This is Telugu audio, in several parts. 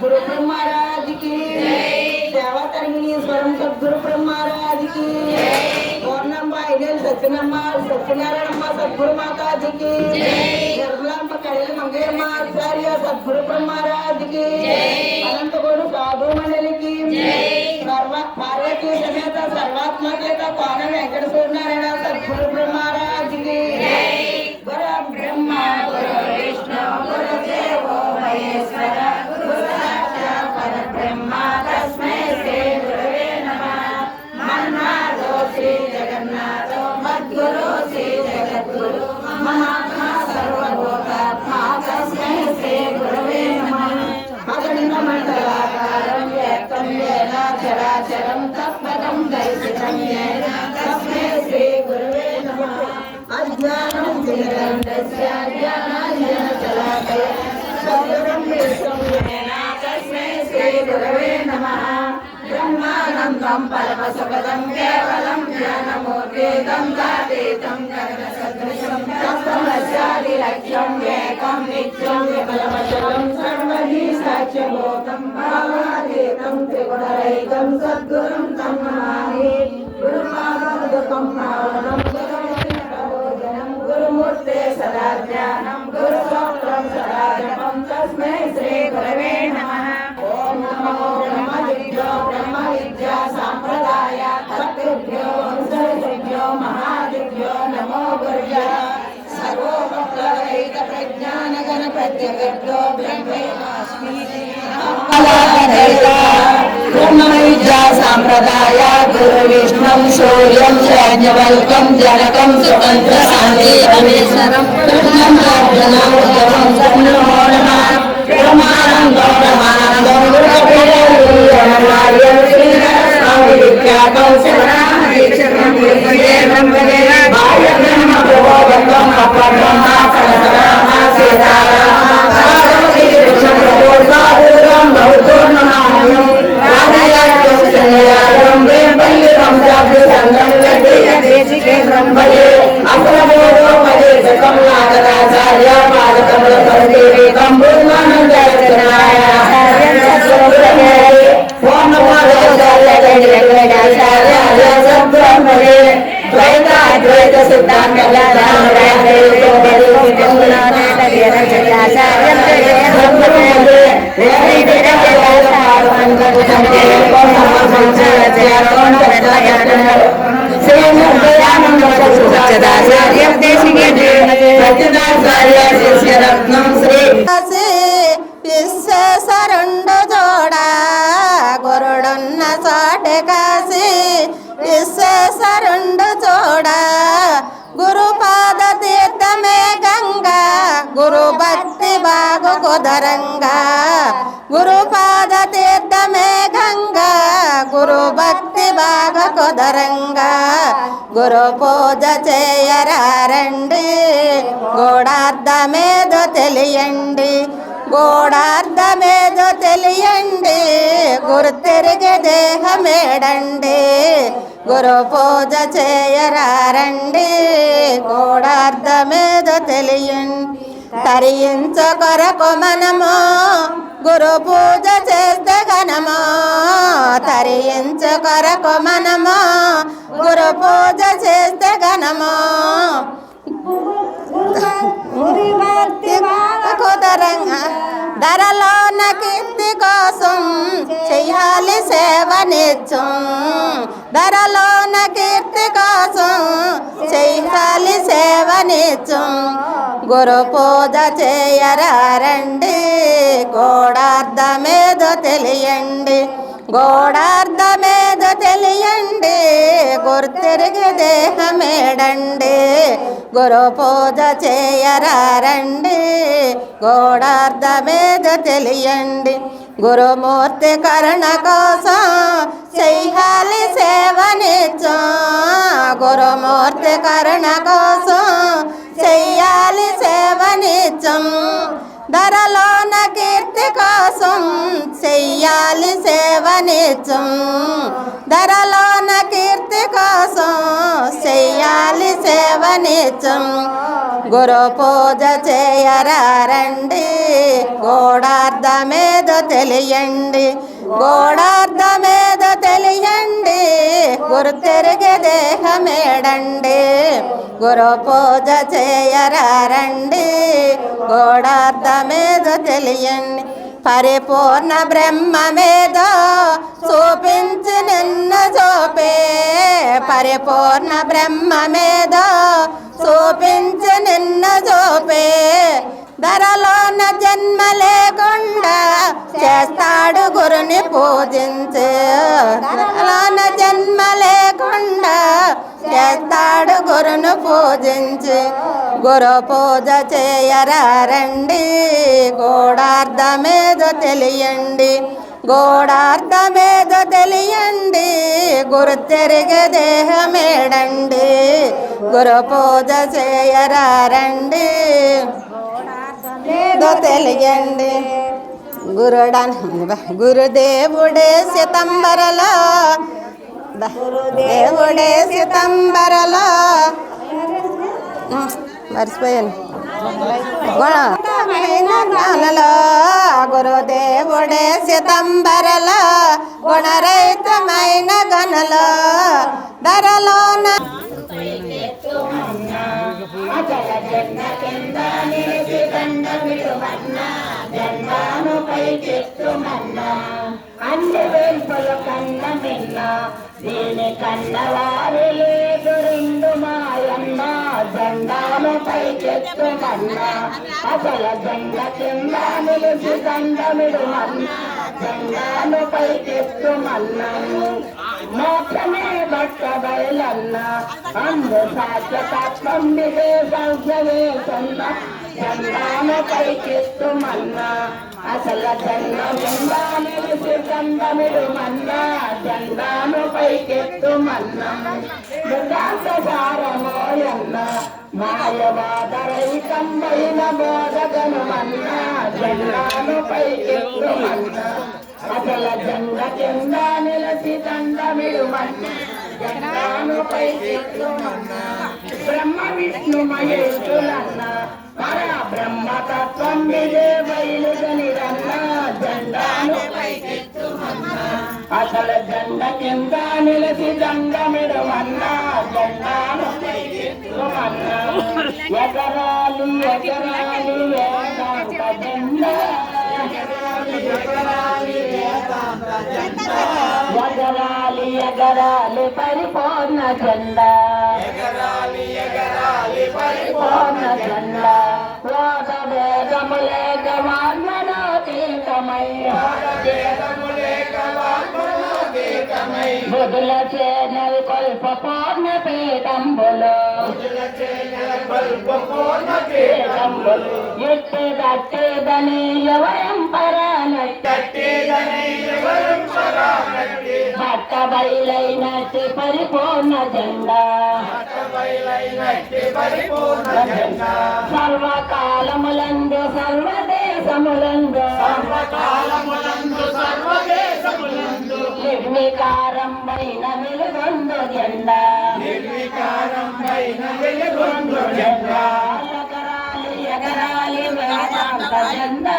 సద్గురు బ్రహ్మరాజుకి సేవా తరంగిణీశ్వరం సద్గురు బ్రహ్మరాజుకి పూర్ణమ్మ ఐదేళ్ళు సత్యనమ్మ సత్యనారాయణమ్మ సద్గురు మాతాజీకి. నిర్మలమ్మ కళ్యాణ మంగళమ్మ ఆచార్య సద్గురు బ్రహ్మరాజుకి అనంతగోడు సాధు మండలికి. సర్వ పార్వతీ సమేత సర్వాత్మకేత కోన వెంకట సూర్యనారాయణ శలాకయ సర్వం విశ్వం ఏన తస్మై శ్రీ గురవే నమః బ్రహ్మానందం పరమసుఖదం కేవలం జ్ఞానమూర్తిదం దాతీతం గగన సదృశం తత్వమస్యాది లక్ష్యం ఏకం నిత్యం तस्मै श्री गुरवे नमः। ॐ नमो ब्रह्मविद्यो ब्रह्मविद्या साम्प्रदाय। तत्त्वेभ्यो वंशेभ्यो महादिभ्यो नमो गुर्य सर्वोपप्रज्ञानगणप्रत्यगभ्यो ब्रह्मेणास्मि। గురుభ్య సర్వోపప్లవైత ప్రజ్ఞాన గణ ప్రత్యగర్భో బ్రహ్మేవాస్మి బ్రహ్మవిద్యా సాంప్రదాయ గురు విష్ణుం సూర్యం యాజ్ఞవల్కం జనకం సుతంత్ర శాంతి రమేశ్వరం కృష్ణం అర్జునం విశ్వేశ్వరుండు జోడ గురుడున్న చోట కాసి విశ్వేశ్వరుండు చూడ గురుపాద తీర్థమే గంగా గురు భక్తి బాగు కుదరంగా గురుపాద కుదరంగా గురు పూజ చేయరారండి. గూఢార్థమేదో తెలియండి. గోడార్థమేదో తెలియండి. గురు తిరిగి దేహమేడండి. గురు పూజ చేయరారండి. గోడార్థమేదో తెలియండి తరించ కొరకు మనము గురు పూజ చేస్తే గనము తరించు కొరకు మనము. గురు పూజ చేస్తే గనము కుదరంగా ధరలోన శక్తి కోసం చెయ్యాలి సేవ నిత్యం. ధరలోన కీర్తి కోసం చెయ్యాలి సేవ నిత్యం. గురు పూజ చేయరారండి గోడార్థమేదో తెలియండి గోడార్థమేదో తెలియండి. గుర్తిరిగి దేహమేడండి గురు పూజ చేయరారండి గోడార్థమేదో తెలియండి గురుమూర్తి కరుణ కోసం చెయ్యాలి సేవనిచ్చో గురుమూర్తి కరుణ కోసం చెయ్యాలి సేవనిచ్చం ధరలోన కీర్తి కోసం చెయ్యాలి సేవనిచ్చం ధరలో భక్తి కోసం చెయ్యాలి సేవనిచ్చం. గురు పూజ చేయరండి గోడార్థమేదో తెలియండి. గోడార్థమేదో తెలియండి. గురు తిరిగే దేహమేడండి. గురు పూజ చేయరండి గోడార్థమేదో తెలియండి. పరిపూర్ణ బ్రహ్మమేదో చూపించి నిన్న చూపే. పరిపూర్ణ బ్రహ్మమేదో చూపించి నిన్న చూపే. ధరలోన జన్మ లేకుండా చేస్తాడు గురుని పూజించు. ధరలోన జన్మ లేకుండా చేస్తాడు గురును పూజించి. గురు పూజ చేయరండి గోడార్థమేదో తెలియండి. గోడార్థమేదో తెలియండి. గురు తిరిగే దేహమేడండి. గురు పూజ చేయరండి ఏదో తెలియండి. గురుడన్ గురుదేవుడే సితంబరలో. గురుదేవుడే సితంబరలో. మర్చిపోయాను. గుణమైన గురుదేవుడే సితంబరలో గుణరహితమైన గణలో ధరలోన అన్ని వేల్పుల కన్న మిన్న దీని కన్న పైకెత్తుమన్నా అసల జెండ కింద నిలిచి దండ జెండాను పైకెత్తుమన్నా మోక్షమే భక్త బయలన్న అందు సాధ్యతత్వం విదేశవేసన్న జెండాను పైకెత్తుమన్నా అసల జన్మ నిందా మన్నా చందాను పైకెత్తు పైకెత్తుమన్నా మృగాంత సారమోయన్న బోధగను మన్నా చందాను పైకెత్తు మన్నా అసల చంద కింద చందమిడు మన్నా జెండాను పైకెత్తుమన్నా బ్రహ్మ విష్ణు మహేశ్వరన్న పర బ్రహ్మతత్వం విజే బయలుగనిరన్న అసలు జెండ కింద నిలిచి దండమిడుమన్నా జెండాను పైకెత్తుమన్నా ఎకరాలు ఎకరాలు వేదాంత జెండా ఎగరాలి ఎగరాలి పరిపూర్ణ జెండా. ఎగరాలి ఎగరాలి పరిపూర్ణ జెండా. లోక వేదములే గవాన్మనోతీతమై బుధుల చేనల్ కల్ప పూర్ణ పీఠంబులు. ఎట్టి దట్టేదని ఎవరం పరానట్టి భక్త బయలైనట్టి పరిపూర్ణ జెండా. సర్వకాలములందు సర్వదేశములందు. నిర్వికారమైన వెలుగొందు జెండా. ఎగరాలి ఎగరాలి వేదాంత జెండా.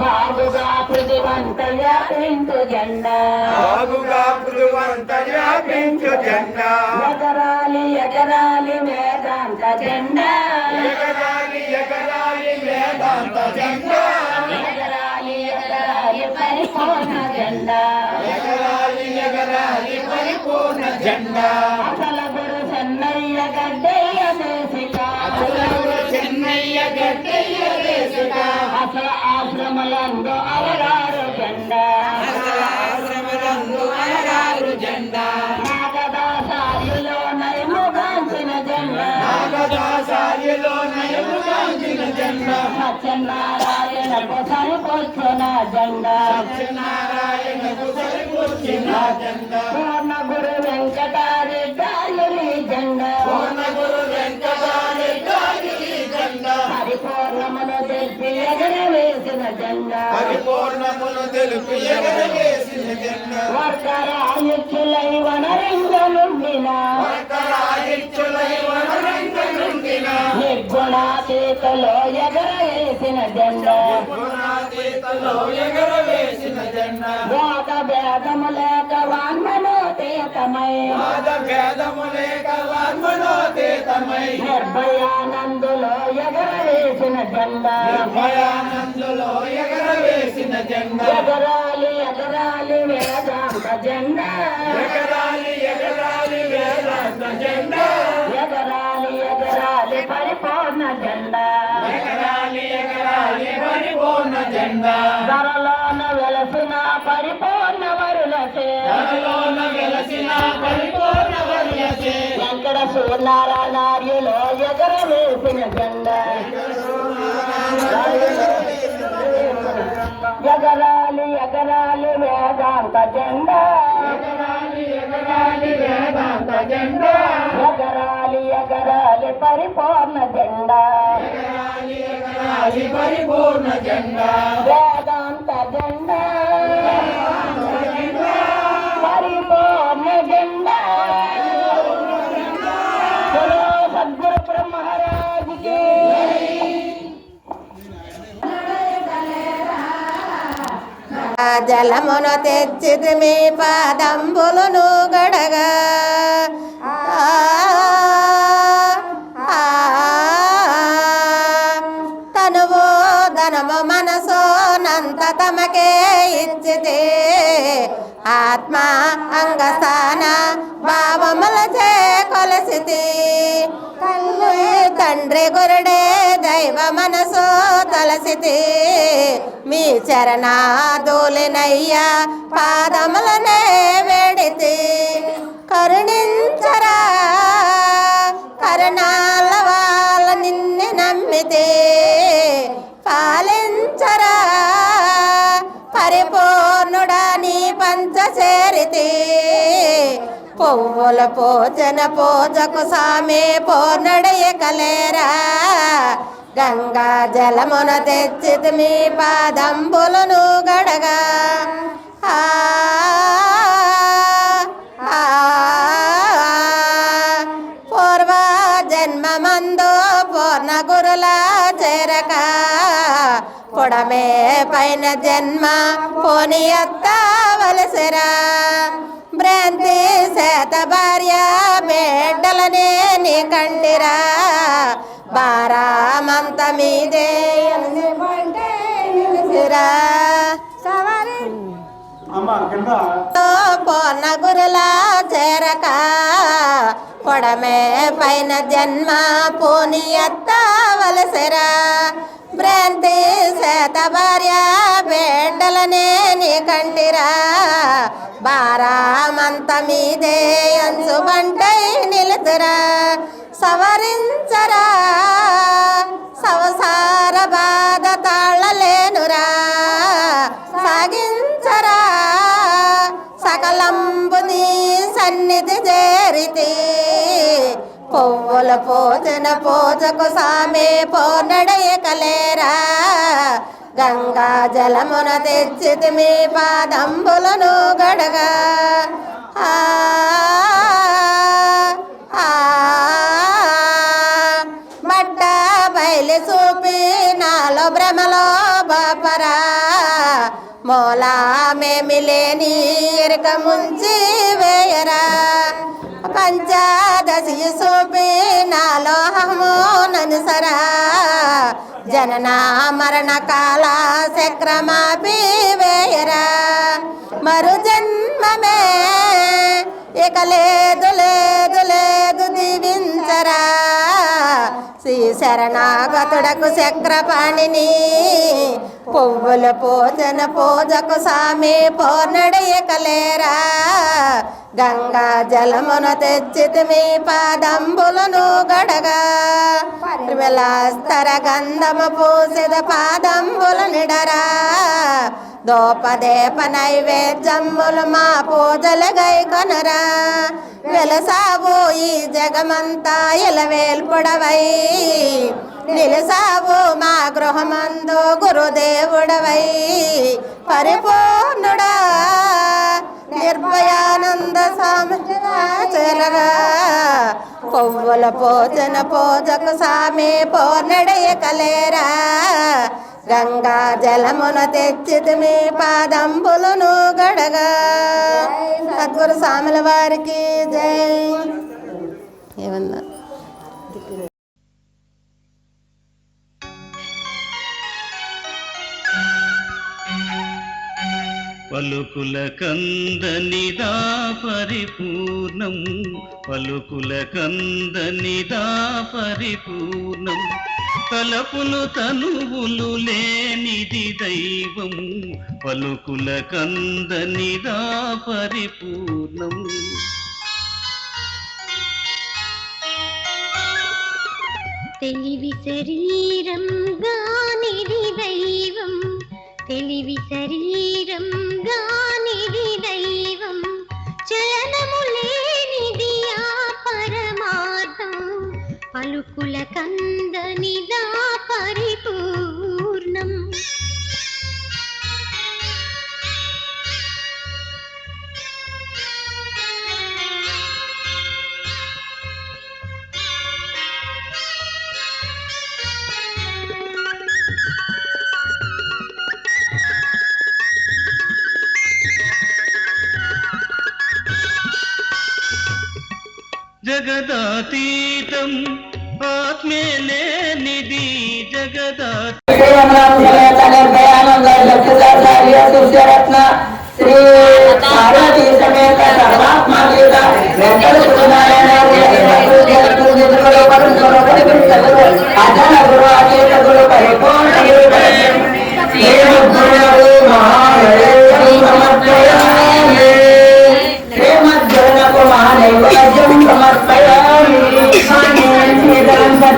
బాగుగా పృథివంత వ్యాపించు జెండా. బాగుగా పృథువంత వ్యాపించు జెండా. ఎగరాలి ఎగరాలి వేదాంత జెండా. ఎగరాలి ఎగరాలి వేదాంత జెండా. ఎగరాలి ఎగరాలి పరిపూర్ణ జెండా. ఎగరాలి ఎగరాలి పరిపూర్ణ జెండా. ఆశ్రమలందు అలరారు జెండా. ఆశ్రమలందు అలరారు జెండా. నాగదాసారిలో నయము గాంచిన జెండా. నాగదాసారిలో నయము సత్యనారాయణకు సరిపోతున్న జెండా. సత్యనారాయణకు సరిపోతున్న జెండా. పూర్ణ గురు వెంకటారెడ్డి జెండా. పూర్ణ గురు వెంకటారెడ్డి జెండా పరిపూర్ణమును తెలిపి ఎగరవేసిన జెండా పరిపూర్ణమును తెలుపు ఎగరవేసిన జెండా వర్గరాయులై వనరంగనుండిన వర్తరాయిచ్చులై వనరంగనుండిన నిర్గుణాతీతలో ఎగరవేసిన జెండా గుణాతీతలో ఎగరవేసిన జెండా. వేద భేదము లేక వాన్మనోతీతమై పాద భేదము లేక వాన్మనోతీతమై నిర్భయానందులో ఎగరవేసిన జెండా. భయానందులో ఎగరవేసిన జెండా. ఎగరాలి ఎగరాలి వేదాంత జెండా. ఎగరాలి ఎగరాలి వేదాంత జెండా. ఎగరాలి ఎగరాలి పరిపూర్ణ జెండా. ఎగరాలి ఎగరాలి పరిపూర్ణ జెండా ధరలోన వెలసిన పరిపూర్ణ వరులసే ధరలోన వెలసిన పరిపూర్ణ వెంకట సూర్యనారాయణార్యులో జెండా ఎగరాలి ఎగరాలి వేదాంత జెండా ఎగరాలి ఎగరాలి వేదాంత జెండా ఎగరాలి ఎగరాలి పరిపూర్ణ జెండా ఎగరాలి పరిపూర్ణ జెండా. వేదాంత జెండా. పరిపూర్ణ జెండా. సద్గురు బ్రహ్మరాజుకి. ఆ జలమును తెచ్చిది మీ పాదంబులను గడగా. ఇచ్చితే ఆత్మ అంగస్థాన భావముల చే కొలసితి. తల్లి తండ్రి గురుడే దైవ మనసు తలసితి. మీ చరణాదులినయ్యా పాదములనే వేడితి. కరుణి పువ్వుల పోజన పోజకు సామే పోనడయ కలేరా. గంగా జలమున తెచ్చితి మీ పాదంబులను గడగా. ఆ, ఆ, పూర్వ జన్మమందు పూర్ణ గురుల చేరక. పొడమే పైన జన్మ పోని వలసరా భ్రాంతి శాత భార్య బిడ్డలనే నీ కంటిరా. బారామంత మీదే నిలిసిరా సవారి. తో పూర్ణ గురులా చేరక పొడమే పైన జన్మ పూని ఎత్తవలసిరా. భ్రాంతి శాత భార్య బిడ్డలనే నీ కంటిరా. బారామంత మీదే అంచు బంటై నిలుతురా. సవరించరా. సంసార బాధ తాళలేనురా. సాగించరా. సకలంబు నీ సన్నిధి చేరితి కొవ్వుల పోజన పోజకు సామే పోనడయకలేరా గంగా జలమున తెచ్చితి మీ పాదంబులను గడగా. మట్ట బయలు చూపి నాలో భ్రమలో బాపరా. మోలా మేమి లేని ఎరుక ముంచి వేయరా. పంచాదశి చూపి జనన మరణ కాల చక్రమాపి వేయరా. మరు జన్మమే ఇక లేదు లేదు లేదు దీవించరా. శ్రీ శరణాగతుడకు చక్రపాణిని పువ్వుల పూజన పూజకు సామి పోర్నడయకలేరా గంగా జలమున తెచ్చితి మీ పాదంబులను గడగా. విలాస్తర గంధము పూసిద పాదంబుల నిడరా. దోపదేప నైవేద్యములు మా పూజల గై కొనరా. వెలసావు ఈ జగమంతా ఇలవేల్పుడవై నిలసావు మా గృహమందు గురుదేవుడవై. పరిపూర్ణుడా నిర్భయానంద సామరా కొవ్వుల పోజన పోజకు సామే పోర్నడయ కలేరా. గంగా జలమున తెచ్చితి మీ పాదంబులను గడగా. సద్గురు స్వాముల వారికి జై. ఏమన్నా? పలుకుల కందనిదా పరిపూర్ణం. పలుకుల కందనిదా పరిపూర్ణం. తలపులు తనువులు లేనిది దైవం పలుకుల కందనిదా పరిపూర్ణం తెలివి శరీరం గానిది దైవం. తెలివి శరీరం గానిది దైవం. పలుకుల కందనిదా పరిపూర్ణం. జగదాతీతం ఆత్మే లేనిది జగదా శ్రీరమణం సమేత నిర్భయానంద లక్షదాచార్య దుర్జరత్న శ్రీ పార్వతీ సమేత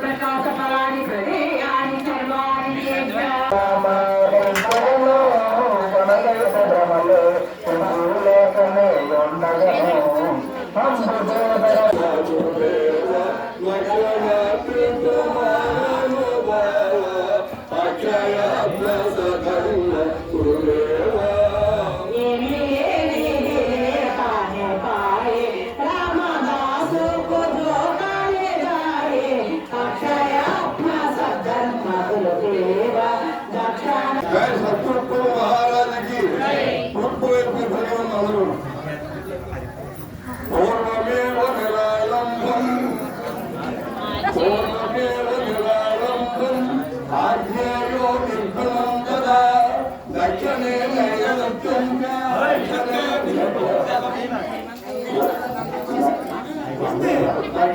ప్రకాశ ఫలాని ప్రదేయాని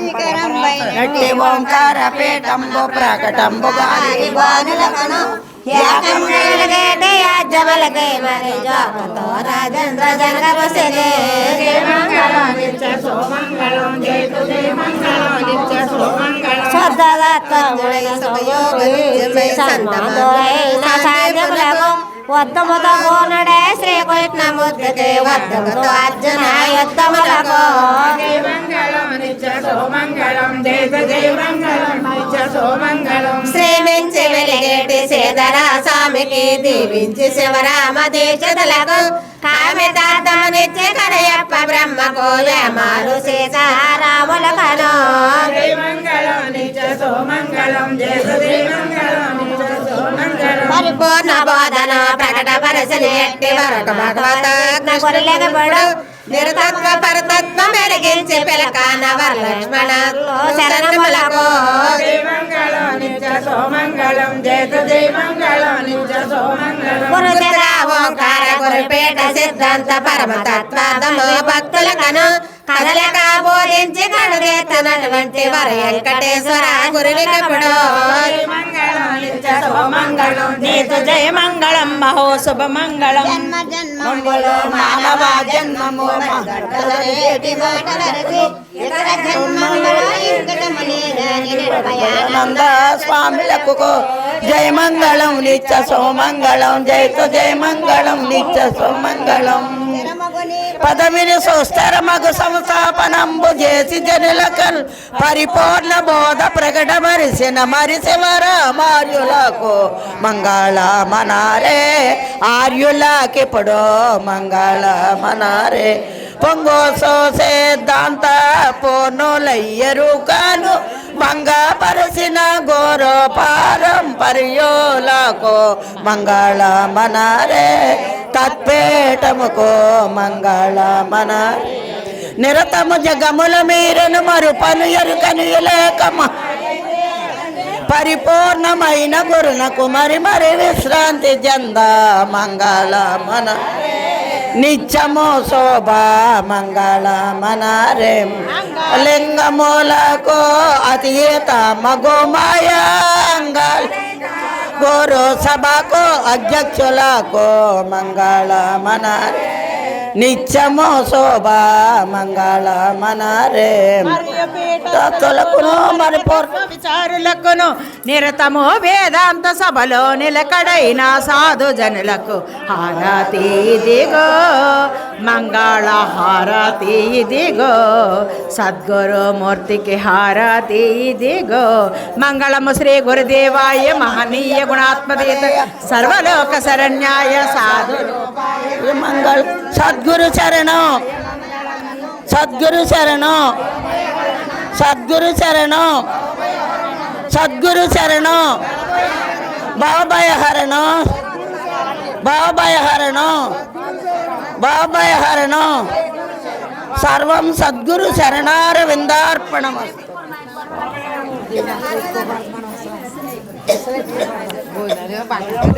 ఓంకారం గట్టి ఓంకార పేటంబు ప్రకటంబు గాలి వానులకను. సోమంగళం జయతు జయ మంగళం నిత్య సోమంగళం శ్రద్ధగా సంతమోయ సాధ్యములకం పూర్ణుడే శ్రీకృష్ణ ముద్దుకి వద్దముతో అర్జున యుద్ధములకు శ్రీమించి వెలిగేటి సీతర స్వామికి దీవించి శివరామ దీక్షితులకు. కామితార్థమునిచ్చి కరయప్ప బ్రహ్మకు వేమాలు సీతారాములకను పరిపూర్ణ బోధన ప్రకట పరచని ఎట్టి వరకు భగవతాజ్ఞ కొరలేకపడు నిరతత్వ పరతత్వ మెరిగించి పిలకాన వరలక్ష్మణ శరణములకు గురుచర ఓంకార గురుపేట సిద్ధాంత పరమతత్వాదము భక్తులకను కదలక బోధించి కడుగెత్తనటువంటి వర వెంకటేశ్వర గురువికప్పుడు జయ మంగళం మహో శుభ మంగళం జన్మ జన్మములో మానవ జన్మము మగట్టలేటి మాటలరసి ఇతర జయ మంగళం నిత్య సోమంగళం జయతు జయ మంగళం నిత్య సోమంగళం. పదవిని సుస్థరమగు సంస్థాపనంబు చేసి జనులకల్ పరిపూర్ణ బోధ ప్రకట మరిసిన మరిసివర మార్యులకు మంగళ మనారే ఆర్యులకిప్పుడు మంగళ మనారే. పొంగో సిద్ధాంత పోనులయ్యరు కాను మంగపరసిన గోరో పారంపర్యోలకు మంగళ మనరే తత్పేటముకో మంగళ మనారే నిరతము జగముల మీరను మరుపను ఎరుకను లేకమ పరిపూర్ణమైన గురునకు మరి మరి విశ్రాంతి జంద మంగళ మన నిత్యము శోభ మంగళ మనరే లింగములకు అతీత మగో మాయాంగల్ గురు సభకు అధ్యక్షులకు మంగళ మనరే. నిత్యము శోభ మంగళ మనరే. తత్తులకును మరి పూర్ణ విచారులకును నిరతము వేదాంత సభలో నిలకడైన సాధు జనులకు హారతి ఇదిగో మంగళ హారతి ఇదిగో సద్గురు మూర్తికి హారతి ఇదిగో మంగళము శ్రీ గురుదేవాయ మహనీయ గుణాత్మదేత సర్వలోక శరణ్యాయ సాధు. మంగళ సద్గురు శరణం. సద్గురు శరణం. సద్గురు శరణం. సద్గురు శరణం. బాబాయ్ హరణం బాబాయ్ హరణం బాబాయ్ హరణం సర్వం సద్గురు శరణార విందార్పణమస్తు